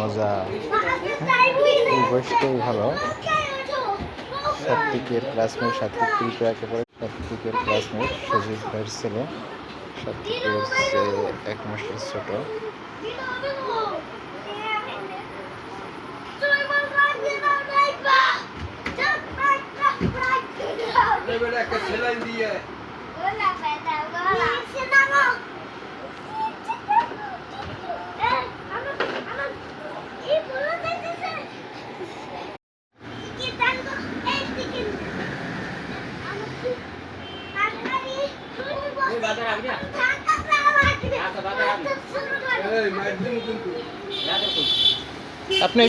মজা ভালো। সাত্বিকের ক্লাসমেট সাত্বিক প্রিপেয়ার করে সাত্বিকের ক্লাসমেট সজীব ভাইয়ের ছেলে। সাত্বিকের চেয়ে এক মাসের ছোট। এবারে একটা সেলাই দিয়ে। আপনি